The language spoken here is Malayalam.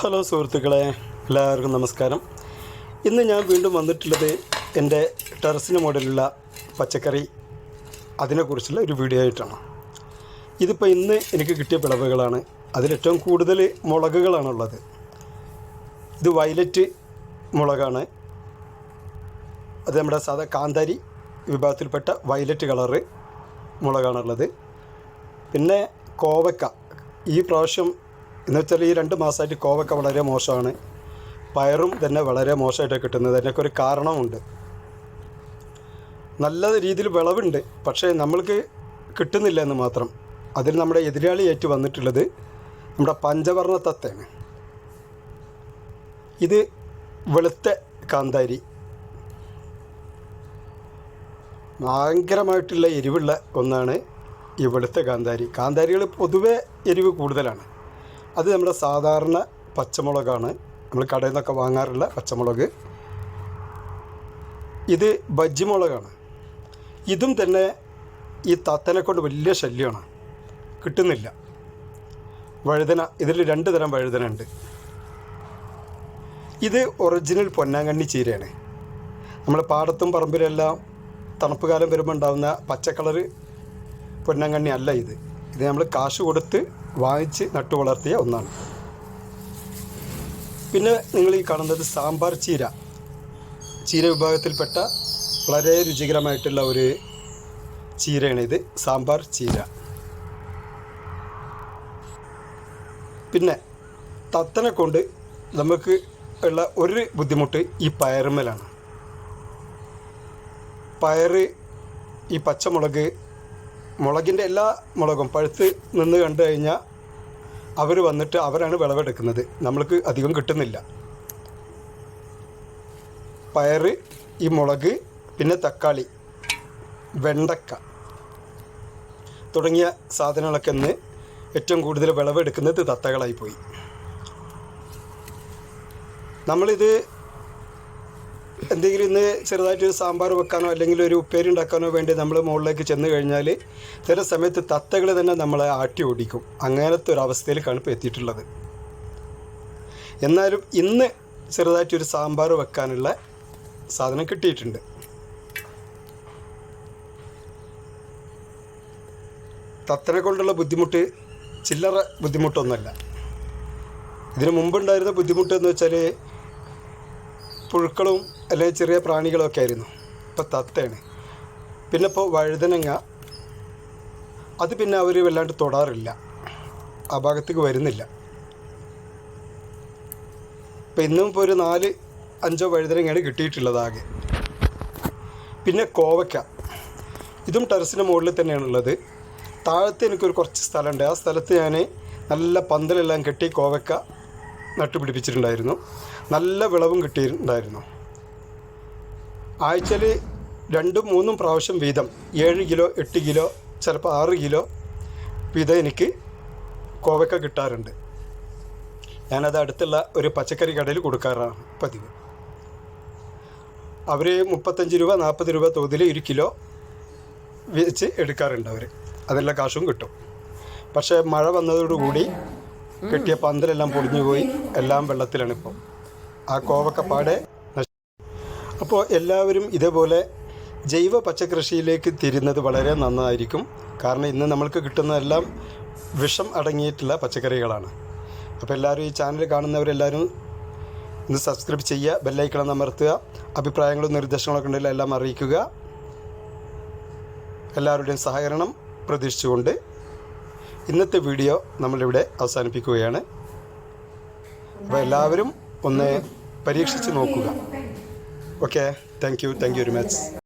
ഹലോ സുഹൃത്തുക്കളെ എല്ലാവർക്കും നമസ്കാരം. ഇന്ന് ഞാൻ വീണ്ടും വന്നിട്ടുള്ളത് എന്റെ ടെറസിന് മുകളിലുള്ള പച്ചക്കറി അതിനെക്കുറിച്ചുള്ള ഒരു വീഡിയോ ആയിട്ടാണ്. ഇതിപ്പോൾ ഇന്ന് എനിക്ക് കിട്ടിയ വിളവുകളാണ്. അതിലേറ്റവും കൂടുതൽ മുളകുകളാണുള്ളത്. ഇത് വയലറ്റ് മുളകാണ്. അത് നമ്മുടെ സാധാ കാന്താരി വിഭാഗത്തിൽപ്പെട്ട വയലറ്റ് കളറ് മുളകാണുള്ളത്. പിന്നെ കോവക്ക. ഈ പ്രാവശ്യം എന്ന് വെച്ചാൽ ഈ രണ്ട് മാസമായിട്ട് കോവക്ക വളരെ മോശമാണ്. പയറും തന്നെ വളരെ മോശമായിട്ടാണ് കിട്ടുന്നത്. അതിനൊക്കെ ഒരു കാരണമുണ്ട്. നല്ല രീതിയിൽ വിളവുണ്ട്. പക്ഷേ നമ്മൾക്ക് കിട്ടുന്നില്ല എന്ന് മാത്രം. അതിൽ നമ്മുടെ എതിരാളി ഏറ്റു വന്നിട്ടുള്ളത് നമ്മുടെ പഞ്ചവർണ തത്തയാണ്. ഇത് വെളുത്ത കാന്താരി. ഭയങ്കരമായിട്ടുള്ള എരിവുള്ള ഒന്നാണ് ഈ വെളുത്ത കാന്താരി. കാന്താരികൾ പൊതുവേ എരിവ് കൂടുതലാണ്. അത് നമ്മുടെ സാധാരണ പച്ചമുളകാണ്. നമ്മൾ കടയിൽ നിന്നൊക്കെ വാങ്ങാറുള്ള പച്ചമുളക്. ഇത് ബജ്ജിമുളകാണ് ഇതും തന്നെ ഈ തത്തനെ കൊണ്ട് വലിയ ശല്യമാണ്. കിട്ടുന്നില്ല. വഴുതന ഇതിൽ രണ്ട് തരം വഴുതന ഉണ്ട്. ഇത് ഒറിജിനൽ പൊന്നാങ്കണ്ണി ചീരയാണ്. നമ്മൾ പാടത്തും പറമ്പിലെല്ലാം തണുപ്പ് കാലം വരുമ്പോൾ ഉണ്ടാകുന്ന പച്ചക്കളർ പൊന്നാങ്കണ്ണി അല്ല ഇത്. ഇത് നമ്മൾ കാശ് കൊടുത്ത് വാങ്ങിച്ച് നട്ടു വളർത്തിയ ഒന്നാണ്. പിന്നെ നിങ്ങൾ ഈ കാണുന്നത് സാമ്പാർ ചീര. ചീര വിഭാഗത്തിൽപ്പെട്ട വളരെ രുചികരമായിട്ടുള്ള ഒരു ചീരയാണ് ഇത് സാമ്പാർ ചീര. പിന്നെ തത്തനെ കൊണ്ട് നമുക്ക് ഉള്ള ഒരു ബുദ്ധിമുട്ട് ഈ പയറുമ്മലാണ്. പയറ് ഈ പച്ചമുളക് മുളകിന്റെ എല്ലാ മുളകും പഴുത്ത് നിന്ന് കണ്ടു കഴിഞ്ഞാൽ അവർ വന്നിട്ട് അവരാണ് വിളവെടുക്കുന്നത്. നമ്മൾക്ക് അധികം കിട്ടുന്നില്ല. പയറ് ഈ മുളക് പിന്നെ തക്കാളി വെണ്ടക്ക തുടങ്ങിയ സാധനങ്ങളൊക്കെ ഇന്ന് ഏറ്റവും കൂടുതൽ വിളവെടുക്കുന്നത് തത്തകളായി പോയി. നമ്മളിത് എന്തെങ്കിലും ഇന്ന് ചെറുതായിട്ട് സാമ്പാർ വെക്കാനോ അല്ലെങ്കിൽ ഒരു ഉപ്പേരി ഉണ്ടാക്കാനോ വേണ്ടി നമ്മൾ മുകളിലേക്ക് ചെന്ന് കഴിഞ്ഞാൽ ചില സമയത്ത് തത്തകൾ തന്നെ നമ്മളെ ആട്ടി ഓടിക്കും. അങ്ങനത്തെ ഒരു അവസ്ഥയിലേക്കാണ് ഇപ്പോൾ എത്തിയിട്ടുള്ളത്. എന്നാലും ഇന്ന് ചെറുതായിട്ടൊരു സാമ്പാർ വെക്കാനുള്ള സാധനം കിട്ടിയിട്ടുണ്ട്. തത്തനെ കൊണ്ടുള്ള ബുദ്ധിമുട്ട് ചില്ലറ ബുദ്ധിമുട്ടൊന്നുമല്ല. ഇതിനു മുമ്പുണ്ടായിരുന്ന ബുദ്ധിമുട്ട് എന്ന് വെച്ചാൽ പുഴുക്കളും അല്ലെങ്കിൽ ചെറിയ പ്രാണികളൊക്കെ ആയിരുന്നു. ഇപ്പോൾ തത്തയാണ്. പിന്നെ ഇപ്പോൾ വഴുതനങ്ങ. അത് പിന്നെ അവർ വല്ലാണ്ട് തൊടാറില്ല. ആ ഭാഗത്തേക്ക് വരുന്നില്ല. ഇപ്പം ഇന്നും ഇപ്പോൾ ഒരു നാല് അഞ്ചോ വഴുതനങ്ങയാണ് കിട്ടിയിട്ടുള്ളത് ആകെ. പിന്നെ കോവയ്ക്ക. ഇതും ടെറസിന്റെ മുകളിൽ തന്നെയാണുള്ളത്. താഴത്ത് എനിക്കൊരു കുറച്ച് സ്ഥലമുണ്ട്. ആ സ്ഥലത്ത് ഞാൻ നല്ല പന്തലെല്ലാം കെട്ടി കോവയ്ക്ക നട്ടുപിടിപ്പിച്ചിട്ടുണ്ടായിരുന്നു. നല്ല വിളവും കിട്ടിയിട്ടുണ്ടായിരുന്നു. ആഴ്ചയിൽ രണ്ടും മൂന്നും പ്രാവശ്യം വീതം. ഏഴ് കിലോ എട്ട് കിലോ ചിലപ്പോൾ ആറ് കിലോ വീതം എനിക്ക് കോവക്ക കിട്ടാറുണ്ട്. ഞാനത് അടുത്തുള്ള ഒരു പച്ചക്കറി കടയിൽ കൊടുക്കാറാണ് പതിവ്. അവർ മുപ്പത്തഞ്ച് രൂപ നാൽപ്പത് രൂപ തോതിൽ ഒരു കിലോ വെച്ച് എടുക്കാറുണ്ട് അവർ. അതെല്ലാം കാശും കിട്ടും. പക്ഷേ മഴ വന്നതോടുകൂടി കിട്ടിയ പന്തലെല്ലാം പൊടിഞ്ഞു പോയി എല്ലാം വെള്ളത്തിലാണ് ഇപ്പോൾ ആ കോവക്ക പാടെ നശി അപ്പോൾ എല്ലാവരും ഇതേപോലെ ജൈവ പച്ചക്കൃഷിയിലേക്ക് തിരുന്നത് വളരെ നന്നായിരിക്കും. കാരണം ഇന്ന് നമ്മൾക്ക് കിട്ടുന്നതെല്ലാം വിഷം അടങ്ങിയിട്ടുള്ള പച്ചക്കറികളാണ്. അപ്പോൾ എല്ലാവരും ഈ ചാനൽ കാണുന്നവരെല്ലാവരും ഇന്ന് സബ്സ്ക്രൈബ് ചെയ്യുക ബെല്ലൈക്കണം അമർത്തുക അഭിപ്രായങ്ങളും നിർദ്ദേശങ്ങളൊക്കെ ഉണ്ടെങ്കിൽ എല്ലാം അറിയിക്കുക. എല്ലാവരുടെയും സഹകരണം പ്രതീക്ഷിച്ചുകൊണ്ട് ഇന്നത്തെ വീഡിയോ നമ്മളിവിടെ അവസാനിപ്പിക്കുകയാണ്. അപ്പോൾ എല്ലാവരും ഒന്ന് പരീക്ഷിച്ച് നോക്കുക. Okay thank you thank you very much